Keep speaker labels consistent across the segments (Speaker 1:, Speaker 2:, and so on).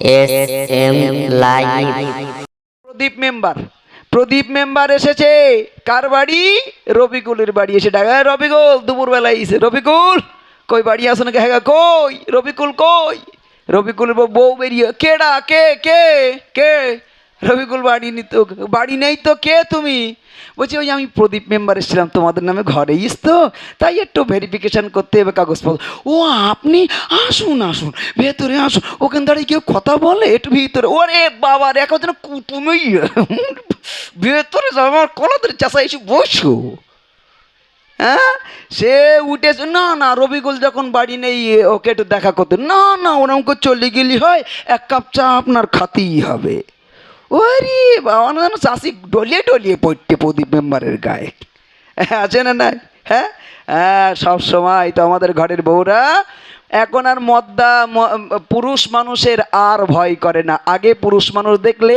Speaker 1: S live
Speaker 2: Pradeep member. Pradeep member এসেছে। কার বাড়ি? রবিকুলের বাড়ি এসে ডাকা। রবিকুল দুপুরবেলা এসে রবিকুল কই বাড়ি আসো নাকি? হ্যাঁ কই? রবিকুল কই? রবিকুল বউ বেরিয়ে কেডা কে? কে? কে? রবিকুল বাড়ি নি তো, বাড়ি নেই তো কে তুমি? বলছি, ওই আমি প্রদীপ মেম্বার এসেছিলাম, তোমাদের নামে ঘরে ইস তো। তাই একটু ভেরিফিকেশান করতে হবে কাগজপত্র। ও, আপনি আসুন আসুন, ভেতরে আসুন। ওখান দাঁড়িয়ে কেউ কথা বলে, একটু ভিতরে। ওরে বাবা রে, এখন যেন কুটুমই ভেতরে আমার কলাদের চাষা এসে বসো। হ্যাঁ? সে উঠেছে, না না, রবিকুল যখন বাড়ি নেই, ওকে একটু দেখা করতে। না না, ওরকম চলে গেলি হয়, এক কাপ চা আপনার খাতেই হবে। ওরে বাবা যেন চাষি ডলিয়ে ডলিয়ে পড়তে প্রদীপ মেম্বারের গায়ে। হ্যাঁ, আছে না নাই? হ্যাঁ? হ্যাঁ সব সময় তো আমাদের ঘরের বউরা এখন আর মদ্দা পুরুষ মানুষের আর ভয় করে না। আগে পুরুষ মানুষ দেখলে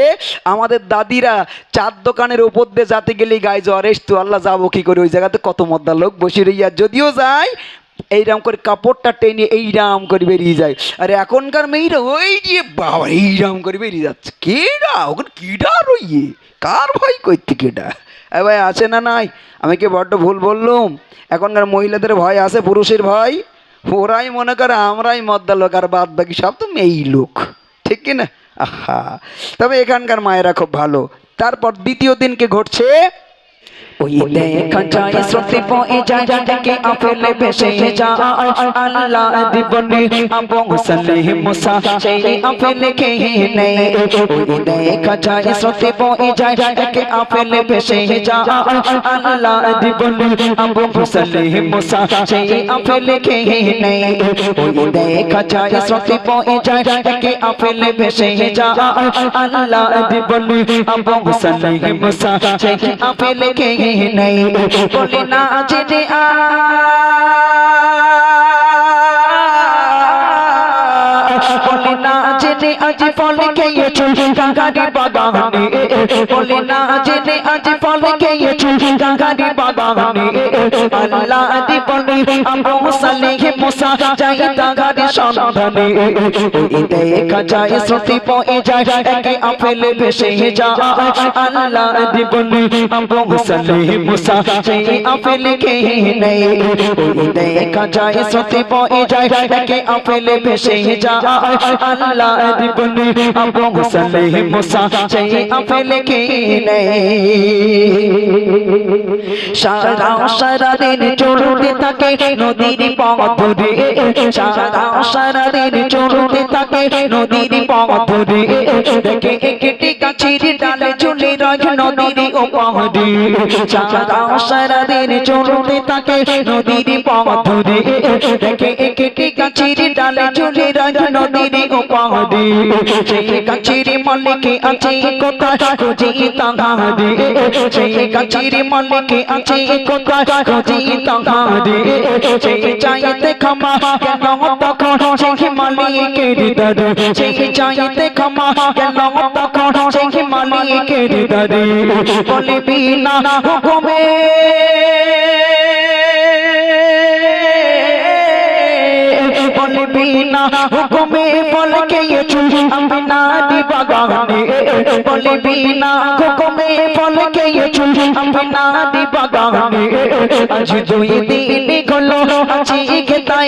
Speaker 2: আমাদের দাদিরা চার দোকানের উপর দিয়ে যাতে গেলেই গায়ে জ্বর এসতো আল্লাহ যাব কি করে ওই জায়গাতে কত মদ্দা লোক বসে রইয়া। যদিও যায় এইরাম করে কাপড়টা টেনে এইরাম করে বেরিয়ে যায়। আর এখনকার মেয়েরা, ওই যে বাবা এইরাম করে বেরিয়ে যাচ্ছে। কেডা? ওখানে কিডা রইয়ে? কার ভাই করতে কেডা এ ভাই, আছে না নাই? আমি কি বড্ড ভুল বললুম? এখনকার মহিলাদের ভয় আছে, পুরুষের ভয়? ওরাই মনে করে আমরাই মদ্দা লোক, আর বাদ বাকি সব তো মেয়েই লোক। ঠিক কি না? আহা। তবে এখানকার মায়েরা খুব ভালো। তারপর দ্বিতীয় দিনকে ঘটছে ওই দেখা যায় শ্রুতি বয়ে যায় দেখে আপেলে ভেসে যায় আল্লাহ দিবনে আবং সালে মুসা সেই আপেলে খেয়ে নেয় ওই দেখা যায় শ্রুতি বয়ে যায় দেখে আপেলে ভেসে যায় আল্লাহ দিবনে আবং সালে মুসা সেই আপেলে খেয়ে নেয় ওই দেখা যায় শ্রুতি বয়ে যায় দেখে আপেলে ভেসে যায় আল্লাহ দিবনে আবং সালে মুসা সেই আপেলে খেয়ে নেই বলে না জেনে আজ বলে খেয়েছো কাকারি বাগানে বলে না জেনে আজ ফল খেয়েছো কাকারি বাগানে আল্লাহ দি বলে আবু সালেহ মুসা যাই তাগারি সন্ধানে ওই দেখা যায় শ্রুতি পয়ে যায় একে আপেলে ভেসে যায় আল্লাহ দি বলে আবু সালেহ মুসা যাই আপেলে খেয়ে নেই ওই দেখা যায় শ্রুতি পয়ে যায় একে আপেলে ভেসে যায় আল্লাহ দি বলে আবু সালেহ মুসা যাই আপেলে নেই সারা সারা দিন চলতে থাকে নদীর পথ ধরে সারা সারা দিন চলতে থাকে নদীর পথ ধরে দেখে একটি গাছের ডালে ঝুলে রয় নদীর উপহরে সারা সারা দিন থাকে নদীর পথ উপহরে সেই গাছের মালিকে আছে কোথায় খুঁজি তাহারে। সেই গাছের মালিকে আছে কোথায় খুঁজি তাহারে। সেই চাইতে ক্ষমা কেন তখন সেই মালিকের দরে সেই চাইতে ক্ষমা কেন তখন সেই মালিকের দরে বলবি না হুকুমে না, হুকুমে বলকে চুরি আমি না দি বাগানে। বলবি না হুকুমে বলকে চুরি আমি না দি বাগানে। আজ দুই দিন হলো আজ তাই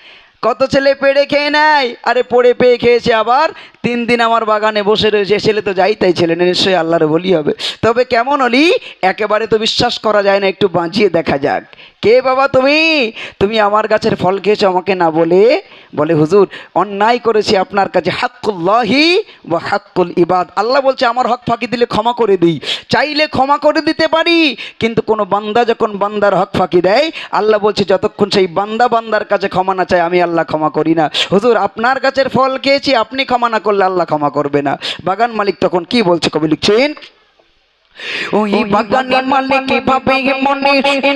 Speaker 2: কত ছেলে পেড়ে খেয়ে নেয়? আরে পড়ে পেয়ে খেয়েছে আবার তিন দিন আমার বাগানে বসে রয়েছে ছেলে তো যাই তাই ছেলে নিশ্চয়ই আল্লাহর বলি হবে। তবে কেমন হলি? একেবারে তো বিশ্বাস করা যায় না, একটু বাঁচিয়ে দেখা যাক। কে বাবা তুমি? তুমি আমার গাছের ফল খেয়েছো, আমাকে না বলে? বলে, হুজুর, অন্যায় করেছি আপনার কাছে, হাক্কুল্লাহি বা হাক্কুল ইবাদ। আল্লাহ বলছে, আমার হক ফাঁকি দিলে ক্ষমা করে দিই। চাইলে ক্ষমা করে দিতে পারি, কিন্তু কোনো বান্দা যখন বান্দার হক ফাঁকি দেয়, আল্লাহ বলছে, যতক্ষণ সেই বান্দা বান্দার কাছে ক্ষমা না চায়, আমি আল্লাহ ক্ষমা করি না। হুজুর, আপনার গাছের ফল খেয়েছি, আপনি ক্ষমা না করলে আল্লাহ ক্ষমা করবে না। বাগান মালিক তখন কি বলছে কবি লিখছেন? ওই বাগানে মালিক ভাবে মনে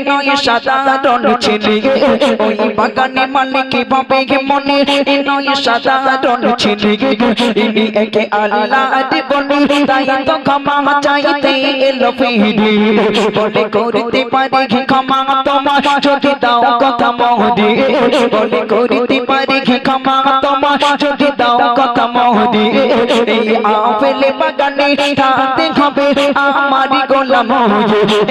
Speaker 2: নয় সাধারণ ছেলে? ওই বাগানে মালিক ভাবে মনে নয় সাধারণ ছেলে? ইনি একে আল্লাহ জীবনে তাই তো ক্ষমা চাইতে এলো ফিরে। বলে করতে পারি ক্ষমা তোমার? যদি দাও কথা মহদি। বলে করতে পারি ক্ষমা তোমার? যদি দাও কথা মহদি। এই আপেলে বাগানে থাকতে হবে। আমারি গোলাম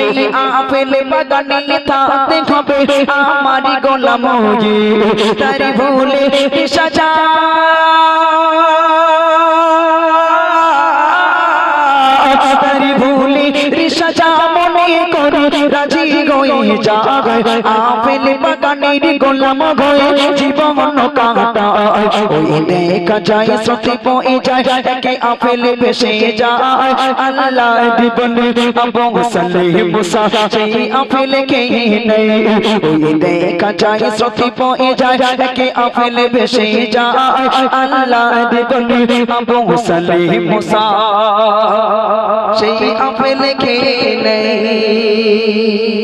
Speaker 2: এই আপেলে বাগানে থাকতে হবে। আমারি গোলাম তারি ভুলে সাজা তারি ভুলে সাজা মনে করে রাজি। হয়ে যাবে আপেল বাগানের গোলাম হয়ে জীবন কাটা। ওই দেখা যায় স্মৃতি বয়ে যায়। একে আপেল ভেসে যায়। আল্লাহ দিবনে আবু সালেহ মুসা সেই আপেল কে নেই। ওই দেখা যায় স্মৃতি বয়ে যায়। একে আপেল ভেসে যায়। আল্লাহ দিবনে আবু সালেহ মুসা। সেই আপেল কে নেই।